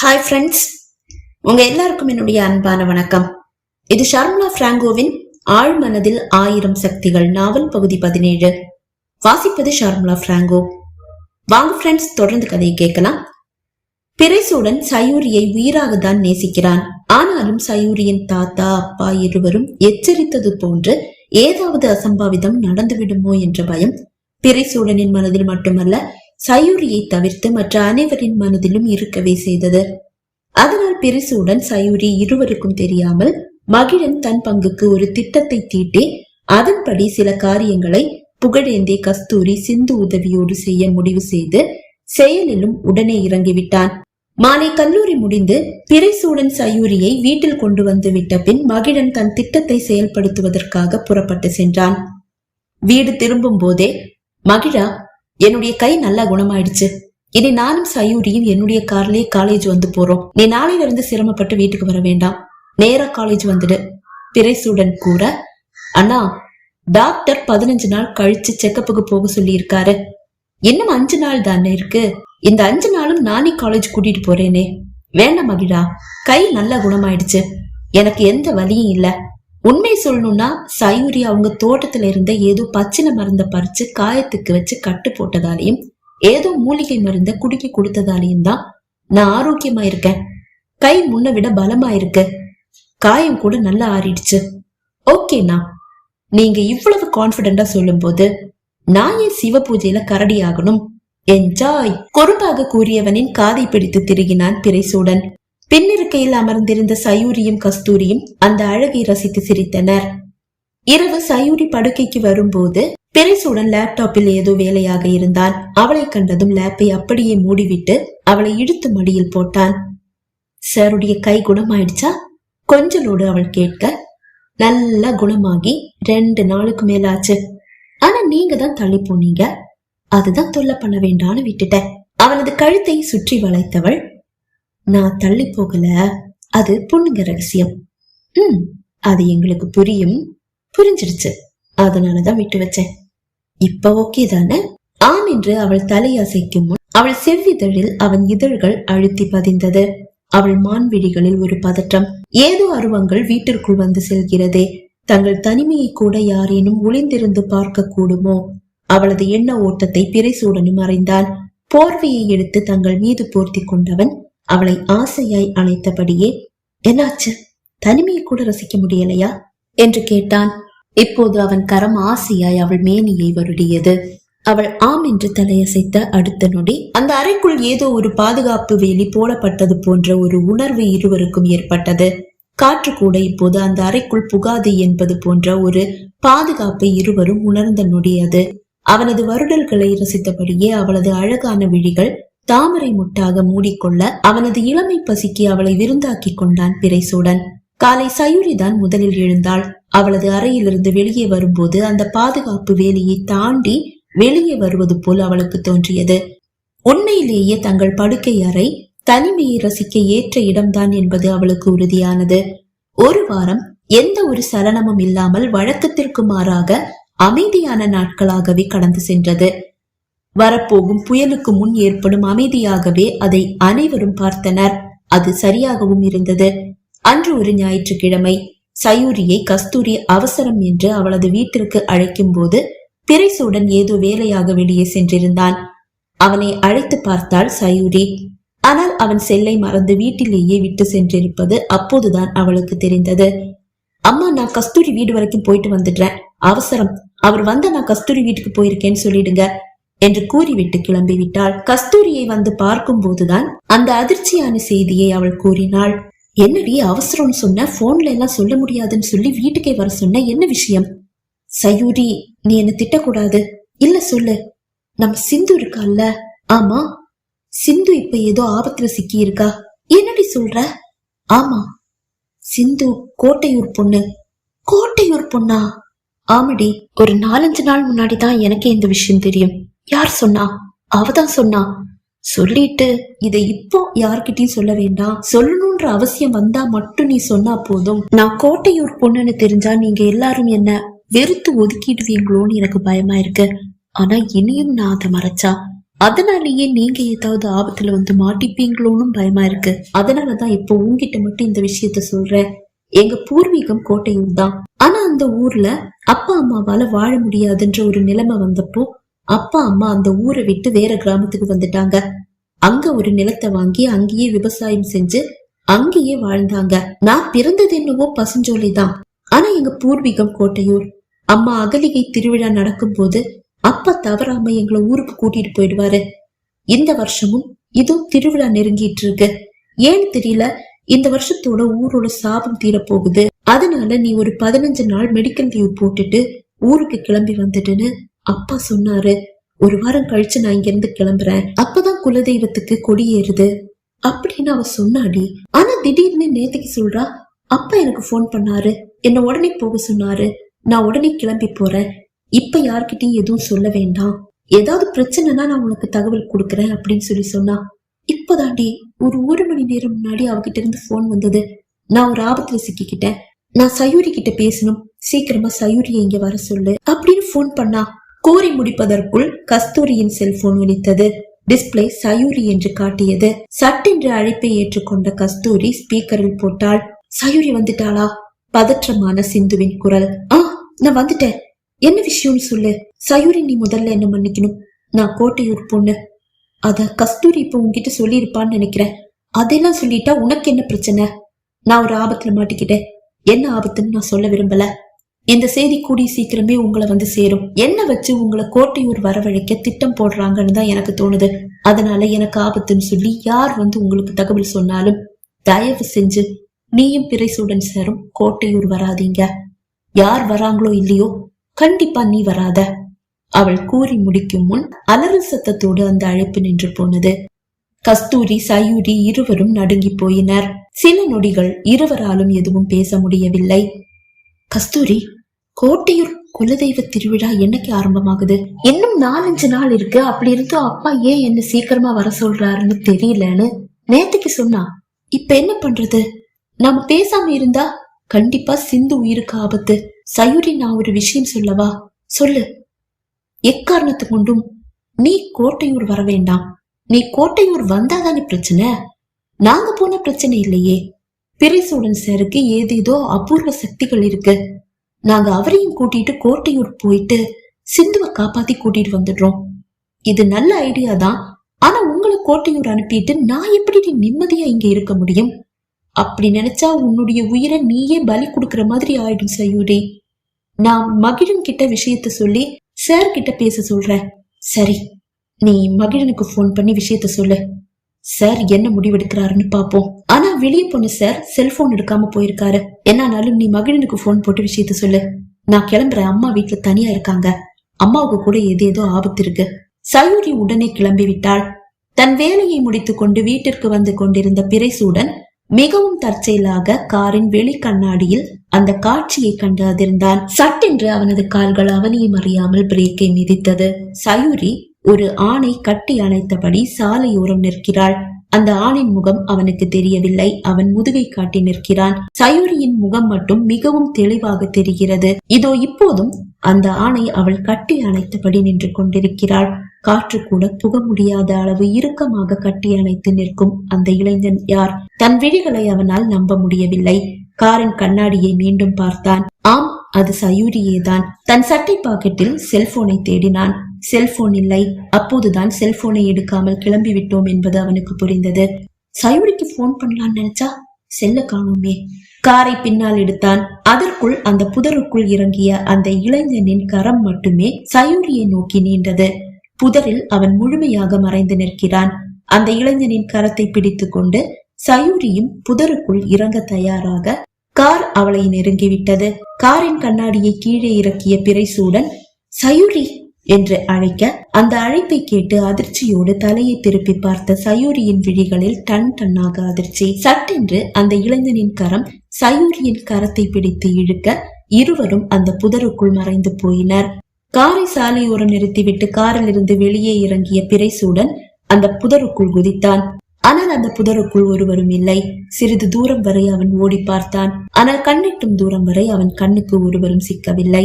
Hi friends உங்க எல்லாருக்கும் என்னுடைய அன்பான வணக்கம். இது ஷர்மிளா பிராங்கோவின் ஆழ்மனதில் ஆயிரம் சக்திகள் நாவல் பகுதி பதினேழு. வாசிப்பது ஷர்மிளா பிராங்கோ. வாங்க ஃப்ரெண்ட்ஸ் தொடர்ந்து கதையை கேட்கலாம். பிறைசூடன் சயூரியை உயிராக தான் நேசிக்கிறான். ஆனாலும் சயூரியின் தாத்தா அப்பா இருவரும் எச்சரித்தது போன்று ஏதாவது அசம்பாவிதம் நடந்துவிடுமோ என்ற பயம் பிறைசூடனின் மனதில் மட்டுமல்ல சயூரியை தவிர்த்து மற்ற அனைவரின் மனதிலும் இருக்கவே செய்தது. அதனால் பிரிசுடன் சயூரி இருவருக்கும் தெரியாமல் மகிழன் தன் பங்குக்கு ஒரு திட்டத்தை தீட்டி அதன்படி சில காரியங்களை புகழேந்தி கஸ்தூரி சிந்து உதவியோடு செய்ய முடிவு செய்து செயலிலும் உடனே இறங்கிவிட்டான். மாலை கல்லூரி முடிந்து பிறைசூடன் சயூரியை வீட்டில் கொண்டு வந்து விட்ட பின் மகிழன் தன் திட்டத்தை செயல்படுத்துவதற்காக புறப்பட்டு சென்றான். வீடு திரும்பும் போதே மகிழா என்னுடைய கை நல்லா குணமாயிடுச்சு. இனி நானும் சயூரியும் என்னுடைய கார்லயே காலேஜ் வந்து போறோம். நீ நாளையில இருந்து சிரமப்பட்டு வீட்டுக்கு வர வேண்டாம். நேரா காலேஜ் வந்துடு. பிரைசூடன் கூற அண்ணா டாக்டர் பதினஞ்சு நாள் கழிச்சு செக்கப்புக்கு போக சொல்லி இருக்காரு இன்னும் அஞ்சு நாள் தானே இருக்கு. இந்த அஞ்சு நாளும் நானே காலேஜ் கூட்டிட்டு போறேனே. வேண்டாம் மகிழா கை நல்லா குணமாயிடுச்சு. எனக்கு எந்த வலியும் இல்லை. உண்மை சொல்லணும்னா சயூரி அவங்க தோட்டத்துல இருந்த ஏதோ பச்சின மருந்த பறிச்சு காயத்துக்கு வச்சு கட்டு போட்டதாலையும் ஏதோ மூலிகை மருந்த குடிக்க கொடுத்ததாலையும் தான் நான் ஆரோக்கியமா இருக்கேன். கை முன்ன விட பலமா இருக்கு. காயம் கூட நல்லா ஆறிடுச்சு. ஓகேண்ணா நீங்க இவ்வளவு கான்பிடண்டா சொல்லும்போது நான் என் சிவ பூஜையில கரடி ஆகணும்? என்ஜாய் குறும்பாக கூறியவனின் காதை பிடித்து திருகினான் திரைசூடன். பின்னிருக்கையில் அமர்ந்திருந்த சயூரியும் கஸ்தூரியும் அந்த அழகை ரசித்து சிரித்தனர். இரவு சயூரி படுக்கைக்கு வரும்போது பெரிசுடன் லேப்டாப்பில் ஏதோ வேலையாக இருந்தான். அவளை கண்டதும் லேப்பை அப்படியே மூடிவிட்டு அவளை இழுத்து மடியில் போட்டான். சாருடைய கை குணமாயிடுச்சா? கொஞ்சலோடு அவள் கேட்க நல்லா குணமாகி ரெண்டு நாளுக்கு மேலாச்சு. ஆனா நீங்க தான் தள்ளி போனீங்க. அதுதான் தொல்லை பண்ண வேண்டான்னு விட்டுட்டேன். அவனது கழுத்தை சுற்றி வளைத்தவள் நான் தள்ளி போகல. அது பொண்ணுங்க ரகசியம். ம் அது எங்களுக்கு புரியும். புரிஞ்சிடுச்சு. அதனாலதான் விட்டு வச்சேன். இப்ப ஓகே தானே? ஆம் என்று அவள் தலையசைக்கும் முன் அவள் செவ்விதழில் அவன் இதழ்கள் அழுத்தி பதிந்தது. அவள் மான்விழிகளில் ஒரு பதற்றம். ஏதோ அருவங்கள் வீட்டிற்குள் வந்து செல்கிறதே. தங்கள் தனிமையை கூட யாரேனும் ஒளிந்திருந்து பார்க்க கூடுமோ? அவளது எண்ண ஓட்டத்தை பிறைசூடனும் அறிந்தான் போர்வையை எடுத்து தங்கள் மீது போர்த்தி கொண்டவன் அவளை ஆசையாய் அழைத்தபடியே என்னாச்சு? தனிமையை கூட ரசிக்க முடியலையா? என்று கேட்டான். இப்போது அவன் கரம் ஆசையாய் அவள் மேனியை வருடியது. அவள் ஆம் என்று தலையசைத்த அடுத்த நொடி அந்த அறைக்குள் ஏதோ ஒரு பாதுகாப்பு வேலி போடப்பட்டது போன்ற ஒரு உணர்வு இருவருக்கும் ஏற்பட்டது. காற்று கூட இப்போது அந்த அறைக்குள் புகாது என்பது போன்ற ஒரு பாதுகாப்பை இருவரும் உணர்ந்த நொடி அது. அவனது வருடல்களை ரசித்தபடியே அவளது அழகான விழிகள் தாமரை முட்டாக மூடிக்கொள்ள அவனது இளமை பசிக்கு அவளை விருந்தாக்கி கொண்டான் பிறைசூடன். காலை சயூரிதான் முதலில் எழுந்தாள். அவளது அறையிலிருந்து வெளியே வரும்போது அந்த பாதுகாப்பு வேலையை தாண்டி வெளியே வருவது போல் அவளுக்கு தோன்றியது. உண்மையிலேயே தங்கள் படுக்கை அறை தனிமையை ரசிக்க ஏற்ற இடம்தான் என்பது அவளுக்கு உறுதியானது. ஒரு வாரம் எந்த ஒரு சலனமும் இல்லாமல் வழக்கத்திற்கு மாறாக அமைதியான நாட்களாகவே கடந்து சென்றது. வரப்போகும் புயலுக்கு முன் ஏற்படும் அமைதியாகவே அதை அனைவரும் பார்த்தனர். அது சரியாகவும் இருந்தது. அன்று ஒரு ஞாயிற்றுக்கிழமை சயூரியை கஸ்தூரி அவசரம் என்று அவளது வீட்டிற்கு அழைக்கும் போது பிரைசுடன் ஏதோ வேலையாக வெளியே சென்றிருந்தான். அவனை அழைத்து பார்த்தாள் சயூரி. ஆனால் அவன் செல்லை மறந்து வீட்டிலேயே விட்டு சென்றிருப்பது அப்போதுதான் அவளுக்கு தெரிந்தது. அம்மா நான் கஸ்தூரி வீடு வரைக்கும் போயிட்டு வந்துடுறேன். அவசரம். அவர் வந்த நான் கஸ்தூரி வீட்டுக்கு போயிருக்கேன்னு சொல்லிடுங்க. என்று கூறிவிட்டு கிளம்பி விட்டாள் கஸ்தூரியை வந்து பார்க்கும் போதுதான் அந்த அதிர்ச்சியான செய்தியை அவள் கூறினாள். என்னடி அவசரம்னு சொன்ன? போன்ல எல்லாம் சொல்ல முடியாதுன்னு சொல்லி வீட்டுக்கே வர சொன்ன? என்ன விஷயம்? சயூரி நீ என்ன திட்டக்கூடாது. இல்ல சொல்லு. நம்ம சிந்து இருக்கால்ல? ஆமா. சிந்து இப்ப ஏதோ ஆபத்துல சிக்கி இருக்கா என்னடி சொல்ற? ஆமா. சிந்து கோட்டையூர் பொண்ணு. கோட்டையூர் பொண்ணா? ஆமடி. ஒரு நாலஞ்சு நாள் முன்னாடி தான் எனக்கே இந்த விஷயம் தெரியும். யார் சொன்னா? அவதான் சொன்னா. சொல்லிட்டு இதை இப்போ யார்கிட்டயும் சொல்ல வேண்டாம். சொல்லணும்ன்ற அவசியம் வந்தா மட்டும் நீ சொன்னா போதும். நான் கோட்டையூர் பொண்ணுன்னு தெரிஞ்சா நீங்க எல்லாரும் என்ன வெறுத்து ஒதுக்கிடுவீங்களோன்னு எனக்கு பயமா இருக்கு. ஆனா இனியும் நான் அதை மறைச்சா? அதனாலேயே நீங்க ஏதாவது ஆபத்துல வந்து மாட்டிப்பீங்களோன்னு பயமா இருக்கு. அதனாலதான் இப்போ உங்ககிட்ட மட்டும் இந்த விஷயத்த சொல்றேன். எங்க பூர்வீகம் கோட்டையூர் தான். ஆனா அந்த ஊர்ல அப்பா அம்மாவால வாழ முடியாதுன்ற ஒரு நிலைமை வந்தப்போ அப்பா அம்மா அந்த ஊரை விட்டு வேற கிராமத்துக்கு வந்துட்டாங்க. அங்க ஒரு நிலத்தை வாங்கி அங்கேயே விவசாயம் செஞ்சு அங்கேயே வாழ்ந்தாங்க. நான் பிறந்தது என்னவோ பசுஞ்சோலை தான். ஆனா எங்க பூர்வீகம் கோட்டையூர். அம்மா அகலிகை திருவிழா நடக்கும்போது அப்பா தவறாம எங்களை ஊருக்கு கூட்டிட்டு போயிடுவாரு. இந்த வருஷமும் இதுவும் திருவிழா நெருங்கிட்டு இருக்கு. ஏன்னு தெரியல இந்த வருஷத்தோட ஊரோட சாபம் தீரப்போகுது. அதனால நீ ஒரு பதினஞ்சு நாள் மெடிக்கல் லீவ் போட்டுட்டு ஊருக்கு கிளம்பி வந்துட்டுன்னு அப்பா சொன்னாரு ஒரு வாரம் கழிச்சு நான் இங்க இருந்து கிளம்புறேன். அப்பதான் குலதெய்வத்துக்கு கொடியேறுது. அப்படின்னு அவ சொன்னாடி. ஆனா திடீர்னு நேத்துக்கு சொல்றா அப்பா எனக்கு போன் பண்ணாரு. என்ன உடனே போக சொன்னாரு. நான் உடனே கிளம்பி போறேன். இப்ப யார்கிட்டயும் எதுவும் சொல்ல வேண்டாம். ஏதாவது பிரச்சனைனா நான் உனக்கு தகவல் கொடுக்குறேன் அப்படின்னு சொல்லி சொன்னா. இப்பதாண்டி ஒரு ஒரு மணி நேரம் முன்னாடி அவகிட்ட இருந்து போன் வந்தது. நான் ஒரு ஆபத்துல சிக்கிக்கிட்டேன். நான் சயூரி கிட்ட பேசணும். சீக்கிரமா சயூரிய இங்க வர சொல்லு. அப்படின்னு போன் பண்ணா. கூறி முடிப்பதற்குள் கஸ்தூரியின் செல்போன் ஒலித்தது டிஸ்பிளே சயூரி என்று காட்டியது. சட்டென்று அழைப்பை ஏற்றுக்கொண்ட கஸ்தூரி ஸ்பீக்கரில் போட்டாள். சயூரி வந்துட்டாளா? பதற்றமான சிந்துவின் குரல். ஆ நான் வந்துட்டேன். என்ன விஷயம்னு சொல்லு. சயூரி நீ முதல்ல என்ன மன்னிக்கணும்? நான் கோட்டையூர் பொண்ணு. அத கஸ்தூரி இப்ப உங்ககிட்ட சொல்லியிருப்பான்னு நினைக்கிறேன். அதெல்லாம் சொல்லிட்டா உனக்கு என்ன பிரச்சனை? நான் ஒரு ஆபத்துல மாட்டிக்கிட்டேன். என்ன ஆபத்துன்னு நான் சொல்ல விரும்பல. இந்த செய்தி கூடிய சீக்கிரமே உங்களை வந்து சேரும். என்ன வச்சு உங்களை கோட்டையூர் வரவழைக்க திட்டம் போடுறாங்கன்னு தான் எனக்கு தோணுது. அதனால எனக்கு ஆபத்துன்னு சொல்லி யார் வந்து உங்களுக்கு தகவல் சொன்னாலும் தயவு செஞ்சு நீயும் பிறைசூடன் சேரும் கோட்டையூர் வராதீங்க. யார் வராங்களோ இல்லையோ கண்டிப்பா நீ வராத. அவள் கூறி முடிக்கும் முன் அலறல் சத்தத்தோடு அந்த அழைப்பு நின்று போனது. கஸ்தூரி சயூரி இருவரும் நடுங்கி போயினர். சில நொடிகள் இருவராலும் எதுவும் பேச முடியவில்லை. கஸ்தூரி கோட்டையூர் குலதெய்வ திருவிழா என்னைக்கு ஆரம்பமாகுது? இன்னும் நாலஞ்சு நாள் இருக்கு. அப்படி இருந்தும் அப்பா ஏன் என்ன சீக்கிரமா வர சொல்றாருன்னு தெரியலன்னு நேத்துக்கு சொன்னா இப்ப என்ன பண்றது? நாம பேசாம இருந்தா கண்டிப்பா சிந்து உயிருக்கு ஆபத்து. சயூரி நான் ஒரு விஷயம் சொல்லவா? சொல்லு. எக்காரணத்து கொண்டும் நீ கோட்டையூர் வர வேண்டாம். நீ கோட்டையூர் வந்தாதானே பிரச்சனை? நாங்க போன பிரச்சனை இல்லையே. பிரிசூடன் சாருக்கு ஏதேதோ அபூர்வ சக்திகள் இருக்கு. நாங்க அவரையும் கூட்டிட்டு கோட்டையூர் போயிட்டு சிந்துவை காப்பாத்தி கூட்டிட்டு வந்துடுறோம். இது நல்ல ஐடியா தான். ஆனா உங்களை கோட்டையூர் அனுப்பிட்டு நான் எப்படி நிம்மதியா இங்க இருக்க முடியும்? அப்படி நினைச்சா உன்னுடைய உயிரை நீயே பலி கொடுக்கற மாதிரி ஆயிடும் சயூரி. நான் மகிழன் கிட்ட விஷயத்த சொல்லி சார் கிட்ட பேச சொல்றேன். சரி நீ மகிழனுக்கு போன் பண்ணி விஷயத்த சொல்லு. சார் என்ன முடிவெடுக்கிறாருன்னு பாப்போம். ஆனா வெளியே போன சார் செல்போன் எடுக்காம போயிருக்காரு. என்னானாலும் நீ மகிழனுக்கு போன் போட்டு விஷயத்த சொல்லு. நான் கிளம்புறேன். அம்மா வீட்டுல தனியா இருக்காங்க. அம்மாவுக்கு கூட எது ஏதோ ஆபத்து இருக்கு. சயூரி உடனே கிளம்பி விட்டாள். தன் வேலையை முடித்துக் கொண்டு வீட்டிற்கு வந்து கொண்டிருந்த பிரைசூடன் மிகவும் தற்செயலாக காரின் வெளி கண்ணாடியில் அந்த காட்சியை கண்டு அதிர்ந்தான். சட்டென்று அவனது கால்கள் அவனையும் அறியாமல் பிரேக்கை மிதித்தது. சயூரி ஒரு ஆணை கட்டி அணைத்தபடி சாலையோரம் நிற்கிறாள். அந்த ஆணின் முகம் அவனுக்கு தெரியவில்லை. அவன் முதுகை காட்டி நிற்கிறான். சயூரியின் முகம் மட்டும் மிகவும் தெளிவாக தெரிகிறது. இதோ இப்போதும் அந்த ஆணை அவள் கட்டி அணைத்தபடி நின்று கொண்டிருக்கிறாள். காற்று கூட புக முடியாத அளவு இறுக்கமாக கட்டி அணைத்து நிற்கும் அந்த இளைஞன் யார்? தன் விழிகளை அவனால் நம்ப முடியவில்லை. காரின் கண்ணாடியை மீண்டும் பார்த்தான். ஆம் அது சயூரியேதான் தன் சட்டை பாக்கெட்டில் செல்போனை தேடினான். செல்போன் இல்லை. அப்போதுதான் செல்போனை எடுக்காமல் கிளம்பி விட்டோம் என்பது அவனுக்கு புரிந்தது. சயூரிக்கு போன் பண்ணலான்னு நினைச்சா செல்ல காணுமே. காரை பின்னால் எடுத்தான். அதற்குள் அந்த புதருக்குள் இறங்கிய அந்த இளைஞனின் கரம் மட்டுமே சயூரியை நோக்கி நீண்டது. புதரில் அவன் முழுமையாக மறைந்து நிற்கிறான். அந்த இளைஞனின் கரத்தை பிடித்துக் கொண்டு சயூரியும் புதருக்குள் இறங்க தயாராக கார் அவளை நெருங்கிவிட்டது. காரின் கண்ணாடியை கீழே இறக்கிய பிறைசூடன் சயூரி என்று அழைக்க அந்த அழைப்பை கேட்டு அதிர்ச்சியோடு தலையை திருப்பி பார்த்த சயூரியின் விழிகளில் டன் டன்னாக அதிர்ச்சி. சட்டென்று அந்த இளைஞனின் கரம் சயூரியின் கரத்தை பிடித்து இழுக்க இருவரும் அந்த புதருக்குள் மறைந்து போயினர். காரை சாலையோரம் நிறுத்திவிட்டு காரில் இருந்து வெளியே இறங்கிய பிறைசூடன் அந்த புதருக்குள் குதித்தான். ஆனால் அந்த புதருக்குள் ஒருவரும் இல்லை. சிறிது தூரம் வரை அவன் ஓடி பார்த்தான். ஆனால் கண்ணெட்டும் தூரம் வரை அவன் கண்ணுக்கு ஒருவரும் சிக்கவில்லை.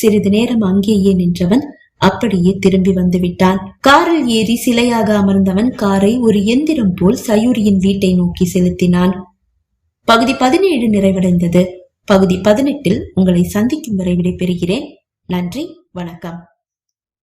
சிறிது நேரம் அங்கேயே நின்றவன் அப்படியே திரும்பி வந்து விட்டான் காரில் ஏறி சிலையாக அமர்ந்தவன் காரை ஒரு எந்திரம் போல் சயூரியின் வீட்டை நோக்கி செலுத்தினான். பகுதி பதினேழு நிறைவடைந்தது. பகுதி பதினெட்டில் உங்களை சந்திக்கும் வரை விடைபெறுகிறேன். நன்றி வணக்கம்.